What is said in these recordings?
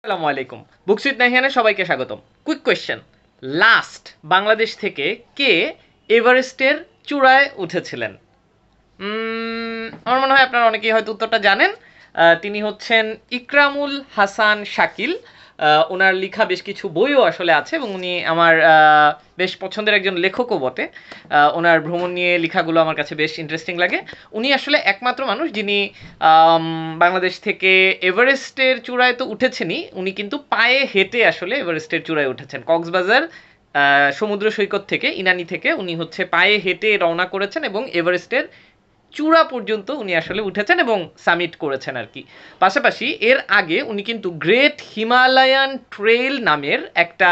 আসসালামু আলাইকুম। বুকসিদ নাহিয়ানে সবাইকে স্বাগতম। কুইক কোয়েশ্চেন লাস্ট বাংলাদেশ থেকে কে এভারেস্টের চূড়ায় উঠেছিলেন? আমার মনে হয় আপনারা অনেকেই হয়তো উত্তরটা জানেন। তিনি হচ্ছেন ইকরামুল হাসান শাকিল। ওনার লেখা বেশ কিছু বইও আসলে আছে এবং উনি আমার বেশ পছন্দের একজন লেখকও বটে। ওনার ভ্রমণ নিয়ে লেখাগুলো আমার কাছে বেশ ইন্টারেস্টিং লাগে। উনি আসলে একমাত্র মানুষ যিনি বাংলাদেশ থেকে এভারেস্টের চূড়ায় তো উঠেছেনই। উনি কিন্তু পায়ে হেঁটে আসলে এভারেস্টের চূড়ায় উঠেছেন। কক্সবাজার সমুদ্র সৈকত থেকে, ইনানি থেকে উনি হচ্ছে পায়ে হেঁটে রওনা করেছেন এবং এভারেস্টের চূড়া পর্যন্ত উনি আসলে উঠেছেন এবং সামিট করেছেন আর কি। পাশাপাশি এর আগে উনি কিন্তু গ্রেট হিমালয়ান ট্রেল নামের একটা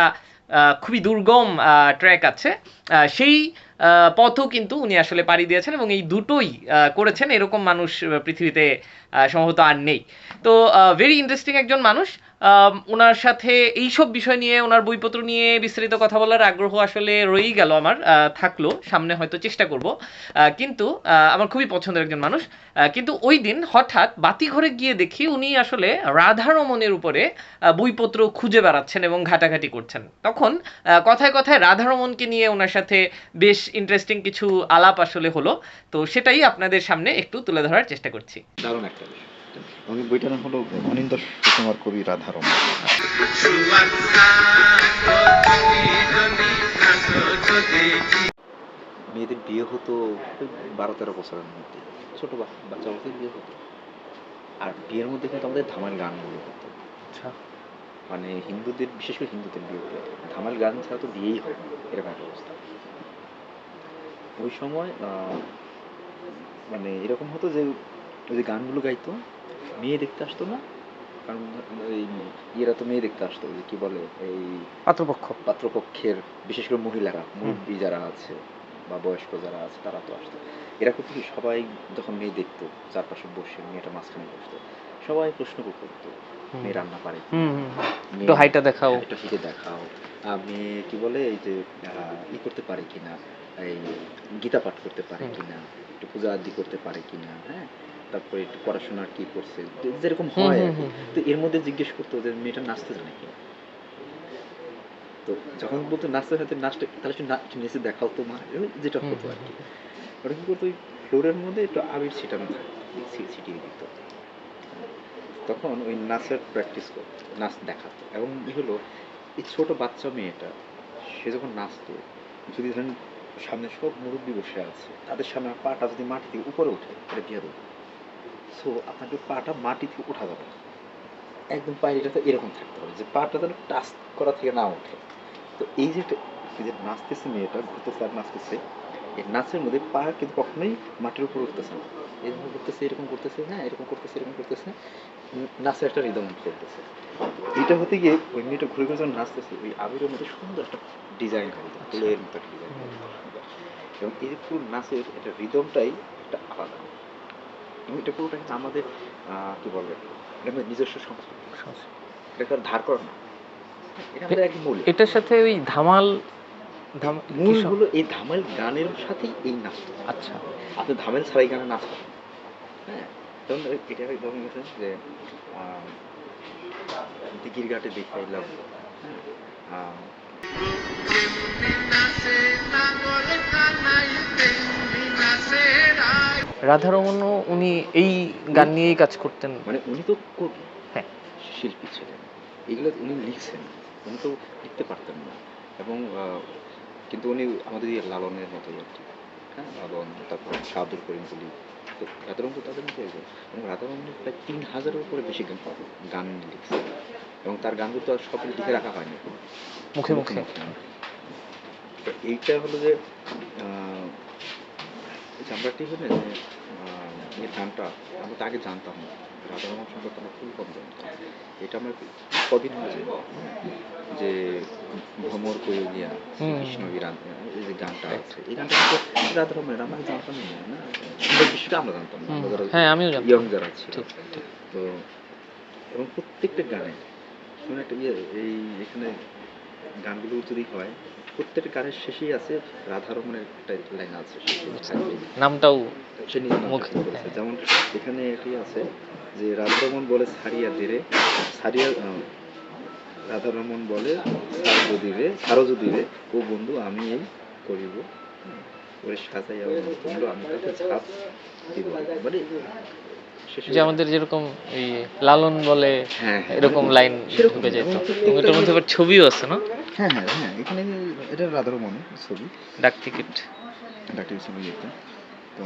খুবই দুর্গম ট্র্যাক আছে। সেই পথও কিন্তু উনি আসলে পাড়ি দিয়েছেন এবং এই দুটোই করেছেন। এরকম মানুষ পৃথিবীতে সম্ভবত আর নেই। তো ভেরি ইন্টারেস্টিং একজন মানুষ। ওনার সাথে এইসব বিষয় নিয়ে ওনার বইপত্র নিয়ে বিস্তারিত কথা বলার আগ্রহ আসলে রয়েই গেল আমার থাকল। সামনে হয়তো চেষ্টা করব। কিন্তু আমার খুবই পছন্দের একজন মানুষ। কিন্তু ওই দিন হঠাৎ বাতিঘরে গিয়ে দেখি উনি আসলে রাধারমণের উপরে বইপত্র খুঁজে বেড়াচ্ছেন এবং ঘাটাঘাটি করছেন। তখন কথায় কথায় রাধারমণকে নিয়ে ওনার সাথে বেশ ইন্টারেস্টিং কিছু আলাপ আসলে হলো। তো সেটাই আপনাদের সামনে একটু তুলে ধরার চেষ্টা করছি। দারুণ একটা বিষয়। এবং এই বইটার নাম হলো অনিন্দ সুকুমার কবি রাধারমণ মেয়েদের বিয়ে হতো বারো তেরো বছরের মধ্যে। ছোট বাচ্চা অবস্থায় বিয়ে হতো। আর বিয়ের মধ্যে কিন্তু আমাদের ধামাল গানগুলো হতো। আচ্ছা। মানে হিন্দুদের বিশেষ করে হিন্দুদের বিয়ে হতো। ধামাল গান ছাড়া তো বিয়েই হয় না। এরকম একটা অবস্থা। ওই সময় আহ, মানে এরকম হতো যে ওই যে গানগুলো গাইতো মেয়ে দেখতে আসতো না? কারণ এই ইয়েরা তো মেয়ে দেখতে আসতো যে কি বলে এই পাত্রপক্ষ। পাত্রপক্ষের বিশেষ করে মহিলারা মুরব্বী যারা আছে বা বয়স্ক যারা আছে তারা তো আসতো। এরা করতো কি সবাই যখন মেয়ে দেখতো চারপাশে বসে মেয়েটা মাঝখানে বসতো সবাই প্রশ্ন করতো মেয়ে রান্না পারে একটু হাইটা দেখাও। একটু হিটে দেখাও। মেয়ে কি বলে এই যে আহ, ই করতে পারে কিনা এই গীতা পাঠ করতে পারে কিনা একটু পূজা আদি করতে পারে কিনা হ্যাঁ? তারপরে একটু পড়াশোনা কি করছে। যেরকম হয়। তো এর মধ্যে জিজ্ঞেস করতো যে মেয়েটা নাচতে জানে কি? তো যখন বলতো নাচতে হয়তো নাচটা তাহলে একটু নেচে দেখাও তো মা যেটা হতো আর কি। ওরা কি করতো ওই ফ্লোরের মধ্যে একটু আবির ছিটানো ছিটিয়ে দিত। তখন ওই নাচের প্র্যাকটিস করতো নাচ দেখাতো। এবং হলো এই ছোট বাচ্চা মেয়েটা সে যখন নাচতো যদি ধরেন সামনে সব মুরব্বী বসে আছে তাদের সামনে পাটা যদি মাটি থেকে উপরে ওঠে এটা বিয়ে দেবো সো আপনাকে পাটা মাটি থেকে ওঠা যাবে। একদম পায়েটা তো এরকম থাকতে হবে যে পাটা যেন টাচ করা থেকে না ওঠে। তো এই যে যে নাচতেছে মেয়েটা ঘুরতেছে আর নাচতেছে এই নাচের মধ্যে পা কিন্তু কখনোই মাটির উপর উঠতেছে না। এরকম করতেছে এরকম করতেছে হ্যাঁ এরকম করতেছে এরকম করতেছে নাচের একটা রিদম চলতেছে। এটা হতে গিয়ে ওই মেয়েটা ঘুরে ঘুরে যখন নাচতেছে ওই আবিরের মধ্যে সুন্দর একটা ডিজাইন হয় ফুলের মতো একটা ডিজাইন এবং এই পুরো নাচের এটা রিদমটাই একটা আলাদা। এবং এটা পুরোটা কিন্তু আমাদের কি বলবে এটা আমাদের নিজস্ব সংস্কৃতি। এটা কারও ধার করা না। এটা আমাদের মূল এটার সাথে ওই ধামাল ধাম মূল হলো এই ধামাল গানের সাথেই এই নাচ। আচ্ছা। আপনি ধামেল ছাড়াই গানে নাচ হ্যাঁ? যেমন এটা গেছে যে দিঘির ঘাটে দেখাইলাম হ্যাঁ? আহ, রাধারমণও উনি এই গান নিয়েই কাজ করতেন। মানে উনি তো কবি। হ্যাঁ। শিল্পী ছিলেন। এগুলো উনি লিখছেন। উনি তো লিখতে পারতেন না। এবং কিন্তু উনি আমাদের লালনের মতোই আর কি হ্যাঁ লালন তারপর শাহাদুল করিম বলি। তো রাধারম তো তাদের মতো একজন। এবং রাধারমণ প্রায় তিন হাজারের উপরে বেশি গান গান লিখছে এবং তার গানগুলো তো আর সব লিখে রাখা হয়নি। মুখে মুখে। তো এইটা হলো যে আমরা হলে যে এই গানটা আমরা তো আগে জানতাম না রাধারমণ সম্পর্কে আমরা খুব কম জানতাম। এটা আমরা কদিন হয়েছে যে ভ্রমর কয়ে কৃষ্ণ বিরান এই যে গানটা আছে এই গানটা কিন্তু রাধারমণের আমরা জানতাম না আমরা আমরা জানতাম না হ্যাঁ আমিও ইয়ং যারা ছিল ঠিক ঠিক। তো এবং প্রত্যেকটা গানে শুনে একটা ইয়ে এই এখানে গানগুলো যদি হয় প্রত্যেকটা গানের শেষেই আছে রাধারমণের একটা লাইন আছে। নামটাও সে নিজের বলেছে। যেমন এখানে এটি আছে যে রাধারমণ বলে সারিয়া দেরে সারিয়া আহ, রাধারমন বলে সার যদি রে সারো যদি রে ও বন্ধু আমি এই করিব। ওরে সাজাই আমার বন্ধু আমি তাকে ছাপ দিব। মানে যে আমাদের যেরকম এই লালন বলে হ্যাঁ হ্যাঁ, এরকম লাইন। ঢুকে যেত। এটার মধ্যে আবার ছবিও আছে না? হ্যাঁ হ্যাঁ হ্যাঁ এখানে এটা রাধারমনের ছবি। ডাক টিকিট। ডাক্তার ছবি যেতে। তো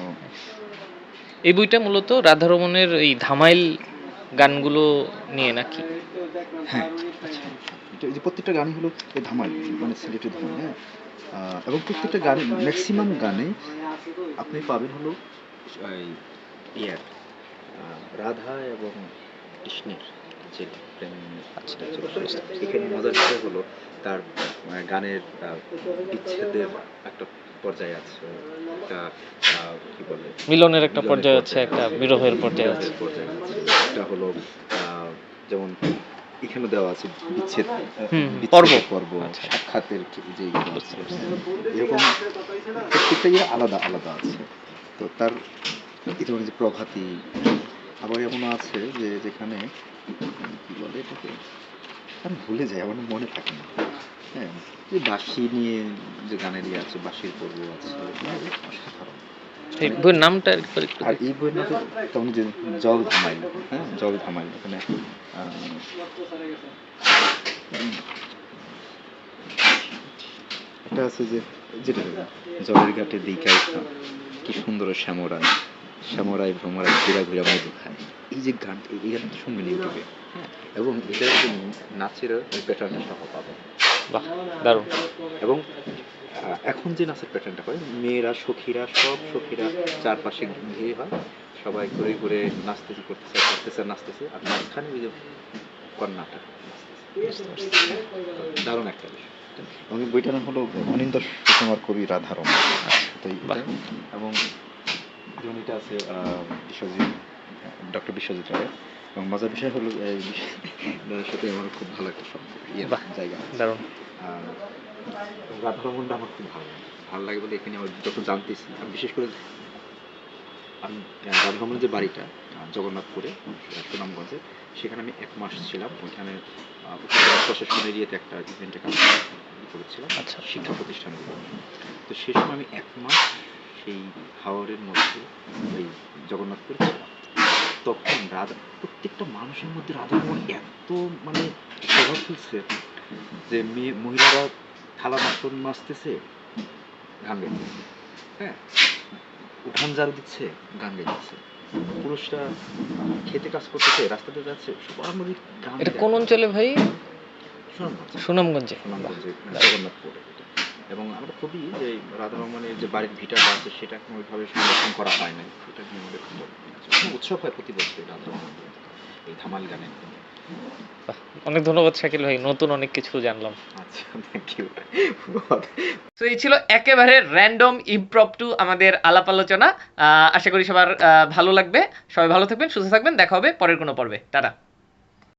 এই বইটা মূলত রাধারমণের এই ধামাইল গানগুলো নিয়ে নাকি? হ্যাঁ আচ্ছা। যে প্রত্যেকটা গানই হলো এই ধামাল মানে সিলেটি ধামাল হ্যাঁ? এবং প্রত্যেকটা গানে ম্যাক্সিমাম গানে আপনি পাবেন হলো এই ইয়ার রাধা এবং কৃষ্ণের যে প্রেম আচ্ছা, এখানে মজার বিষয় হলো তার গানের বিচ্ছেদের একটা পর্যায়ে আছে একটা কি বলে? মিলনের একটা পর্যায়ে আছে একটা বিরহের পর্যায়ে আছে। একটা হলো যেমন এখানে দেওয়া আছে বিচ্ছেদ হুম, পর্ব। পর্ব আচ্ছা। সাক্ষাতের যে আছে, এরকম প্রত্যেকটা ইয়ে আলাদা আলাদা আছে। তো তার এই ধরনের যে প্রভাতী আবার এমন আছে যে যেখানে কি বলে এটাকে? আমি ভুলে যাই আমার মনে থাকে না। হ্যাঁ যে বাঁশি নিয়ে যে গানের ইয়ে আছে বাঁশির পর্ব আছে মানে অসাধারণ। এই বইয়ের নামটা একটু আর এই বইয়ের মধ্যে তেমন যে জল ধামাইল হ্যাঁ জল ধামাইল আহ, একটা আছে যে যেটা জলের ঘাটে দিকাই কি সুন্দর শ্যামরায় শ্যামরায় ভ্রমরায় ঘুরা ঘুরা মধু খায় এই যে গান এই গানটা শুনবেন ইউটিউবে। হ্যাঁ এবং এটা যে নাচের প্যাটার্নটা সহ পাবেন। বাহ দারুণ। এবং এখন যে নাচের প্যাটার্নটা হয় মেয়েরা সখীরা সব সখীরা চারপাশে ঘিরে হয় সবাই ঘুরে ঘুরে নাচতেছে করতেছে করতেছে নাচতেছে আর মাঝখানে ওই যে কন্যাটা দারুণ একটা বিষয়। এবং বইটার নাম হলো অনিন্দ সুকুমার কবি রাধারমণ এবং এটা আছে বিশ্বজিৎ ডক্টর বিশ্বজিৎ রায় এবং মজার বিষয় হলো সাথে আমার খুব ভালো একটা ইয়ে। জায়গা। দারুণ রাধারমণটা আমার খুব ভালো লাগে ভালো লাগে বলে এখানে আমার যখন জানতেছি আমি বিশেষ করে আমি রাধারমণের যে বাড়িটা জগন্নাথপুরে সুনামগঞ্জে সেখানে আমি এক মাস ছিলাম ওইখানে প্রশাসনের ইয়েতে একটা ইভেন্টে কাজ করেছিলাম আচ্ছা। শিক্ষা প্রতিষ্ঠানগুলো তো সেই সময় আমি এক মাস সেই হাওড়ের মধ্যে ওই জগন্নাথপুরে ছিলাম। তখন রাধা প্রত্যেকটা মানুষের মধ্যে রাধারমণ এত মানে প্রভাব ফেলছে যে মেয়ে মহিলারা থালা বাসন মাজতেছে গান গাইতেছে। হ্যাঁ? উঠান ঝাড়ু দিচ্ছে গান গাইতেছে। পুরুষরা খেতে কাজ করতেছে রাস্তাতে যাচ্ছে সবার মধ্যে গান এটা কোন অঞ্চলে ভাই? সুনামগঞ্জ। সুনামগঞ্জে। জগন্নাথপুরে। এবং আমরা খুবই যে রাধারমণের যে বাড়ির ভিটাটা আছে সেটা এখন ওইভাবে সংরক্ষণ করা হয় নাই। সেটা নিয়ে আমাদের খুব উৎসব হয় প্রতি বছর রাধারমণ এই ধামাল বাহ। অনেক ধন্যবাদ শাকিল ভাই নতুন অনেক কিছু জানলাম। আচ্ছা থ্যাংক ইউ তো এই ছিল একেবারে র্যান্ডম ইমপ্রপ টু আমাদের আলাপ আলোচনা। আহ, আশা করি সবার ভালো লাগবে। সবাই ভালো থাকবেন সুস্থ থাকবেন। দেখা হবে পরের কোনো পর্বে। টাটা।